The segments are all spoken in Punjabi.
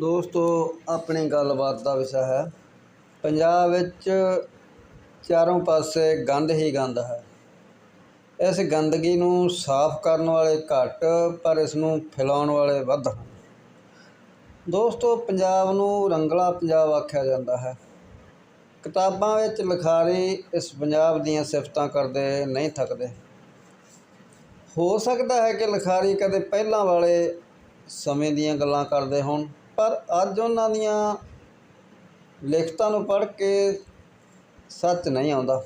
ਦੋਸਤੋ, ਆਪਣੀ ਗੱਲਬਾਤ ਦਾ ਵਿਸ਼ਾ ਹੈ। ਪੰਜਾਬ ਵਿੱਚ ਚਾਰੋਂ ਪਾਸੇ ਗੰਦ ਹੀ ਗੰਦ ਹੈ। ਇਸ ਗੰਦਗੀ ਨੂੰ ਸਾਫ਼ ਕਰਨ ਵਾਲੇ ਘੱਟ, ਪਰ ਇਸ ਨੂੰ ਫੈਲਾਉਣ ਵਾਲੇ ਵੱਧ ਹਨ। ਦੋਸਤੋ, ਪੰਜਾਬ ਨੂੰ ਰੰਗਲਾ ਪੰਜਾਬ ਆਖਿਆ ਜਾਂਦਾ ਹੈ। ਕਿਤਾਬਾਂ ਵਿੱਚ ਲਿਖਾਰੀ ਇਸ ਪੰਜਾਬ ਦੀਆਂ ਸਿਫਤਾਂ ਕਰਦੇ ਨਹੀਂ ਥੱਕਦੇ। ਹੋ ਸਕਦਾ ਹੈ ਕਿ ਲਿਖਾਰੀ ਕਦੇ ਪਹਿਲਾਂ ਵਾਲੇ ਸਮੇਂ ਦੀਆਂ ਗੱਲਾਂ ਕਰਦੇ ਹੋਣ। ਪਰ ਅੱਜ ਉਹਨਾਂ ਦੀਆਂ ਲਿਖਤਾਂ ਨੂੰ ਪੜ੍ਹ ਕੇ ਸੱਚ ਨਹੀਂ ਆਉਂਦਾ।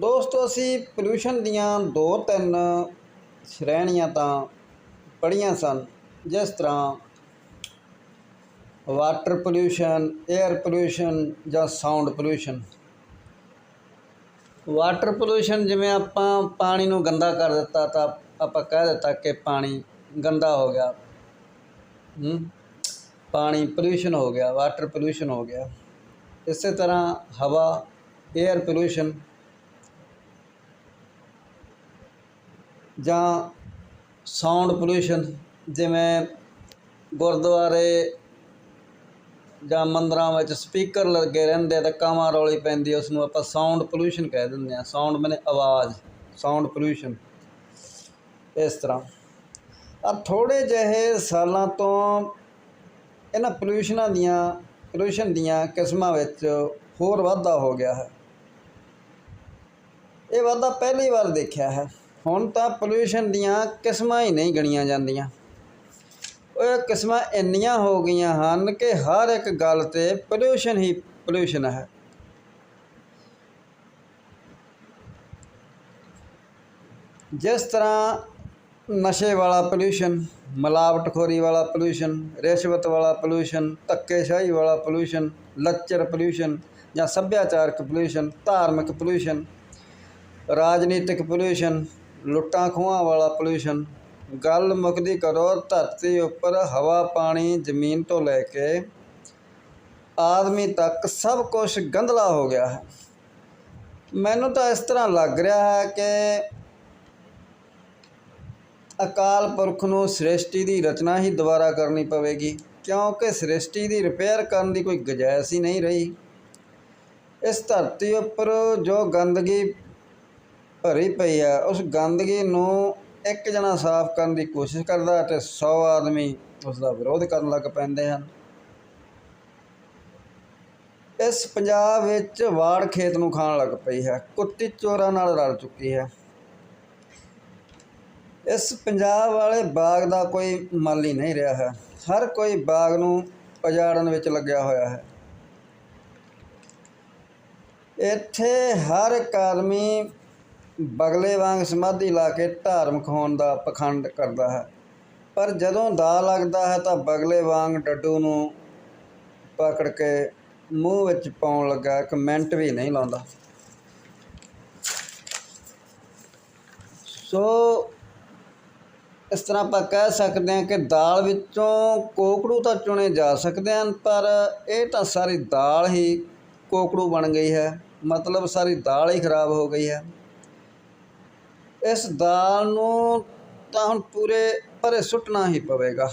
ਦੋਸਤੋ, ਅਸੀਂ ਪੋਲਿਊਸ਼ਨ ਦੀਆਂ ਦੋ ਤਿੰਨ ਸ਼੍ਰੇਣੀਆਂ ਤਾਂ ਪੜ੍ਹੀਆਂ ਸਨ। ਜਿਸ ਤਰ੍ਹਾਂ ਵਾਟਰ ਪੋਲਿਊਸ਼ਨ 에ਅਰ ਪੋਲਿਊਸ਼ਨ ਜਾਂ ਸਾਊਂਡ ਪੋਲਿਊਸ਼ਨ ਵਾਟਰ ਪੋਲਿਊਸ਼ਨ ਜਿਵੇਂ ਆਪਾਂ ਪਾਣੀ ਨੂੰ ਗੰਦਾ ਕਰ ਦਿੱਤਾ ਤਾਂ ਆਪਾਂ ਕਹਿ ਦਿੱਤਾ ਕਿ ਪਾਣੀ ਗੰਦਾ ਹੋ ਗਿਆ। ਹੂੰ? ਪਾਣੀ ਪੋਲਿਊਸ਼ਨ ਹੋ ਗਿਆ ਵਾਟਰ ਪੋਲਿਊਸ਼ਨ ਹੋ ਗਿਆ। ਇਸੇ ਤਰ੍ਹਾਂ ਹਵਾ 에ਅਰ ਪੋਲਿਊਸ਼ਨ ਜਾਂ ਸਾਊਂਡ ਪੋਲਿਊਸ਼ਨ ਜਿਵੇਂ ਗੁਰਦੁਆਰੇ ਜਾਂ ਮੰਦਰਾਂ ਵਿੱਚ ਸਪੀਕਰ ਲੱਗੇ ਰਹਿੰਦੇ ਤਾਂ ਕਾਵਾਂ ਰੌਲੀ ਪੈਂਦੀ ਉਸ ਨੂੰ ਆਪਾਂ ਸਾਊਂਡ ਪੋਲਿਊਸ਼ਨ ਕਹਿ ਦਿੰਦੇ ਆ। ਸਾਊਂਡ ਮੈਨੇ ਆਵਾਜ਼ ਸਾਊਂਡ ਪੋਲਿਊਸ਼ਨ ਇਸ ਤਰ੍ਹਾਂ। ਆ ਥੋੜੇ ਜਿਹੇ ਸਾਲਾਂ ਤੋਂ ਇਹਨਾਂ ਪੋਲਿਊਸ਼ਨਾਂ ਦੀਆਂ ਪੋਲਿਊਸ਼ਨ ਦੀਆਂ ਕਿਸਮਾਂ ਵਿੱਚ ਹੋਰ ਵਾਧਾ ਹੋ ਗਿਆ ਹੈ। ਇਹ ਵਾਧਾ ਪਹਿਲੀ ਵਾਰ ਦੇਖਿਆ ਹੈ। ਹੁਣ ਤਾਂ ਪੋਲਿਊਸ਼ਨ ਦੀਆਂ ਕਿਸਮਾਂ ਹੀ ਨਹੀਂ ਗਣੀਆਂ ਜਾਂਦੀਆਂ। ਉਹ ਕਿਸਮਾਂ ਇੰਨੀਆਂ ਹੋ ਗਈਆਂ ਹਨ ਕਿ ਹਰ ਇੱਕ ਗੱਲ ਤੇ ਪੋਲਿਊਸ਼ਨ ਹੀ ਪੋਲਿਊਸ਼ਨ ਹੈ। ਜਿਸ ਤਰ੍ਹਾਂ ਨਸ਼ੇ ਵਾਲਾ ਪੋਲਿਊਸ਼ਨ ਮਿਲਾਵਟਖੋਰੀ ਵਾਲਾ ਪੋਲਿਊਸ਼ਨ ਰਿਸ਼ਵਤ ਵਾਲਾ ਪੋਲਿਊਸ਼ਨ ਧੱਕੇਸ਼ਾਹੀ ਵਾਲਾ ਪੋਲਿਊਸ਼ਨ ਲੱਚਰ ਪੋਲਿਊਸ਼ਨ ਜਾਂ ਸੱਭਿਆਚਾਰਕ ਪੋਲਿਊਸ਼ਨ ਧਾਰਮਿਕ ਪੋਲਿਊਸ਼ਨ ਰਾਜਨੀਤਿਕ ਪੋਲਿਊਸ਼ਨ ਲੁੱਟਾਂ ਖੋਹਾਂ ਵਾਲਾ ਪੋਲਿਊਸ਼ਨ ਗੱਲ ਮੁੱਕਦੀ ਕਰੋ ਧਰਤੀ ਉੱਪਰ ਹਵਾ, ਪਾਣੀ, ਜ਼ਮੀਨ ਤੋਂ ਲੈ ਕੇ ਆਦਮੀ ਤੱਕ ਸਭ ਕੁਝ ਗੰਧਲਾ ਹੋ ਗਿਆ ਹੈ। ਮੈਨੂੰ ਤਾਂ ਇਸ ਤਰ੍ਹਾਂ ਲੱਗ ਰਿਹਾ ਹੈ ਕਿ ਅਕਾਲ ਪੁਰਖ ਨੂੰ ਸ੍ਰਿਸ਼ਟੀ ਦੀ ਰਚਨਾ ਹੀ ਦੁਬਾਰਾ ਕਰਨੀ ਪਵੇਗੀ, ਕਿਉਂਕਿ ਸ੍ਰਿਸ਼ਟੀ ਦੀ ਰਿਪੇਅਰ ਕਰਨ ਦੀ ਕੋਈ ਗੁੰਜਾਇਸ਼ ਹੀ ਨਹੀਂ ਰਹੀ। ਇਸ ਧਰਤੀ ਉੱਪਰ ਜੋ ਗੰਦਗੀ ਭਰੀ ਪਈ ਹੈ, ਉਸ ਗੰਦਗੀ ਨੂੰ ਇੱਕ ਜਣਾ ਸਾਫ਼ ਕਰਨ ਦੀ ਕੋਸ਼ਿਸ਼ ਕਰਦਾ ਹੈ ਤੇ 100 ਆਦਮੀ ਉਸ ਦਾ ਵਿਰੋਧ ਕਰਨ ਲੱਗ ਪੈਂਦੇ ਹਨ। ਇਸ ਪੰਜਾਬ ਵਿੱਚ ਵਾੜ ਖੇਤ ਨੂੰ ਖਾਣ ਲੱਗ ਪਈ ਹੈ, ਕੁੱਤੀ ਚੋਰਾਂ ਨਾਲ ਰਲ ਚੁੱਕੀ ਹੈ। ਇਸ ਪੰਜਾਬ ਵਾਲੇ ਬਾਗ ਦਾ ਕੋਈ ਮਾਲੀ ਨਹੀਂ ਰਿਹਾ ਹੈ। ਹਰ ਕੋਈ ਬਾਗ ਨੂੰ ਉਜਾੜਨ ਵਿੱਚ ਲੱਗਿਆ ਹੋਇਆ ਹੈ। ਇੱਥੇ ਹਰ ਇੱਕ ਆਦਮੀ ਬਗਲੇ ਵਾਂਗ ਸਮਾਧੀ ਲਾ ਕੇ ਧਾਰਮਿਕ ਹੋਣ ਦਾ ਪਖੰਡ ਕਰਦਾ ਹੈ। ਪਰ ਜਦੋਂ ਦਾ ਲੱਗਦਾ ਹੈ ਤਾਂ ਬਗਲੇ ਵਾਂਗ ਡੱਡੂ ਨੂੰ ਪਕੜ ਕੇ ਮੂੰਹ ਵਿੱਚ ਪਾਉਣ ਲੱਗਾ ਇੱਕ ਮਿੰਟ ਵੀ ਨਹੀਂ ਲਾਉਂਦਾ। ਸੋ ਇਸ ਤਰ੍ਹਾਂ ਆਪਾਂ ਕਹਿ ਸਕਦੇ ਹਾਂ ਕਿ ਦਾਲ ਵਿੱਚੋਂ ਕੋਕੜੂ ਤਾਂ ਚੁਣੇ ਜਾ ਸਕਦੇ ਹਨ, ਪਰ ਇਹ ਤਾਂ ਸਾਰੀ ਦਾਲ ਹੀ ਕੋਕੜੂ ਬਣ ਗਈ ਹੈ। ਮਤਲਬ ਸਾਰੀ ਦਾਲ ਹੀ ਖਰਾਬ ਹੋ ਗਈ ਹੈ। ਇਸ ਦਾਲ ਨੂੰ ਤਾਂ ਹੁਣ ਪੂਰੇ ਭਰੇ ਸੁੱਟਣਾ ਹੀ ਪਵੇਗਾ।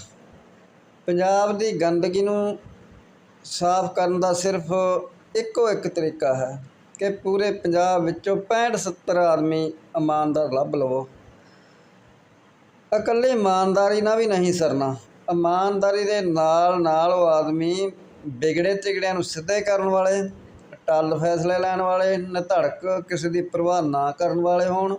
ਪੰਜਾਬ ਦੀ ਗੰਦਗੀ ਨੂੰ ਸਾਫ਼ ਕਰਨ ਦਾ ਸਿਰਫ ਇੱਕੋ ਇੱਕ ਤਰੀਕਾ ਹੈ ਕਿ ਪੂਰੇ ਪੰਜਾਬ ਵਿੱਚੋਂ 65 70 ਆਦਮੀ ਇਮਾਨਦਾਰ ਲੱਭ ਲਵੋ। ਇਕੱਲੇ ਇਮਾਨਦਾਰੀ ਨਾਲ ਵੀ ਨਹੀਂ ਸਰਨਾ। ਇਮਾਨਦਾਰੀ ਦੇ ਨਾਲ ਨਾਲ ਉਹ ਆਦਮੀ ਵਿਗੜੇ ਤਿਗੜਿਆਂ ਨੂੰ ਸਿੱਧੇ ਕਰਨ ਵਾਲੇ, ਟੱਲ ਫੈਸਲੇ ਲੈਣ ਵਾਲੇ, ਨਿਧੜਕ ਕਿਸੇ ਦੀ ਪਰਵਾਹ ਨਾ ਕਰਨ ਵਾਲੇ ਹੋਣ।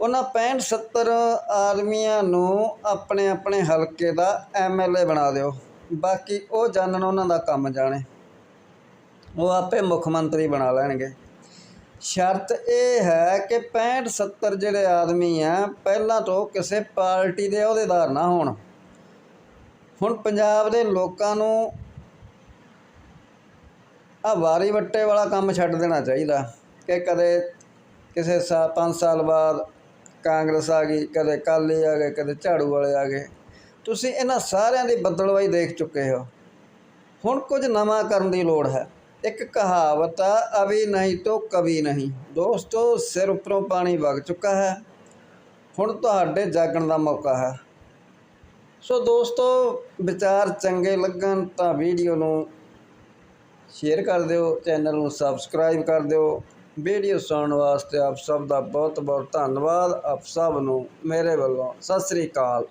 ਉਹਨਾਂ 65 70 ਆਦਮੀਆਂ ਨੂੰ ਆਪਣੇ ਆਪਣੇ ਹਲਕੇ ਦਾ ਐਮਐਲਏ ਬਣਾ ਦਿਓ। ਬਾਕੀ ਉਹ ਜਾਣਨ ਉਹਨਾਂ ਦਾ ਕੰਮ ਜਾਣੇ। ਉਹ ਆਪੇ ਮੁੱਖ ਮੰਤਰੀ ਬਣਾ ਲੈਣਗੇ। ਸ਼ਰਤ ਇਹ ਹੈ ਕਿ 65 70 ਜਿਹੜੇ ਆਦਮੀ ਆ, ਪਹਿਲਾਂ ਤੋਂ ਕਿਸੇ ਪਾਰਟੀ ਦੇ ਅਹੁਦੇਦਾਰ ਨਾ ਹੋਣ। ਹੁਣ ਪੰਜਾਬ ਦੇ ਲੋਕਾਂ ਨੂੰ ਆ ਵਾਰੀ ਵੱਟੇ ਵਾਲਾ ਕੰਮ ਛੱਡ ਦੇਣਾ ਚਾਹੀਦਾ ਕਿ ਕਦੇ ਕਿਸੇ ਸਾ 5 ਸਾਲ ਬਾਅਦ ਕਾਂਗਰਸ ਆ ਗਈ, ਕਦੇ ਕਾਲੀ ਆ ਗਏ, ਕਦੇ ਝਾੜੂ ਵਾਲੇ ਆ ਗਏ। ਤੁਸੀਂ ਇਹਨਾਂ ਸਾਰਿਆਂ ਦੀ ਬੱਦਲਵਾਈ ਦੇਖ ਚੁੱਕੇ ਹੋ। ਹੁਣ ਕੁਝ ਨਵਾਂ ਕਰਨ ਦੀ ਲੋੜ ਹੈ। ਇੱਕ ਕਹਾਵਤ ਆ ਅਭੀ ਨਹੀਂ ਤੋ ਕਵੀ ਨਹੀਂ। ਦੋਸਤੋ, ਸਿਰ ਉੱਪਰੋਂ ਪਾਣੀ ਵਗ ਚੁੱਕਾ ਹੈ। ਹੁਣ ਤੁਹਾਡੇ ਜਾਗਣ ਦਾ ਮੌਕਾ ਹੈ। ਸੋ ਦੋਸਤੋ, ਵਿਚਾਰ ਚੰਗੇ ਲੱਗਣ ਤਾਂ ਵੀਡੀਓ ਨੂੰ ਸ਼ੇਅਰ ਕਰ ਦਿਓ, ਚੈਨਲ ਨੂੰ ਸਬਸਕ੍ਰਾਈਬ ਕਰ ਦਿਓ। ਵੀਡੀਓ ਸੁਣਨ ਵਾਸਤੇ ਆਪ ਸਭ ਦਾ ਬਹੁਤ ਬਹੁਤ ਧੰਨਵਾਦ। ਆਪ ਸਭ ਨੂੰ ਮੇਰੇ ਵੱਲੋਂ ਸਤਿ ਸ੍ਰੀ ਅਕਾਲ।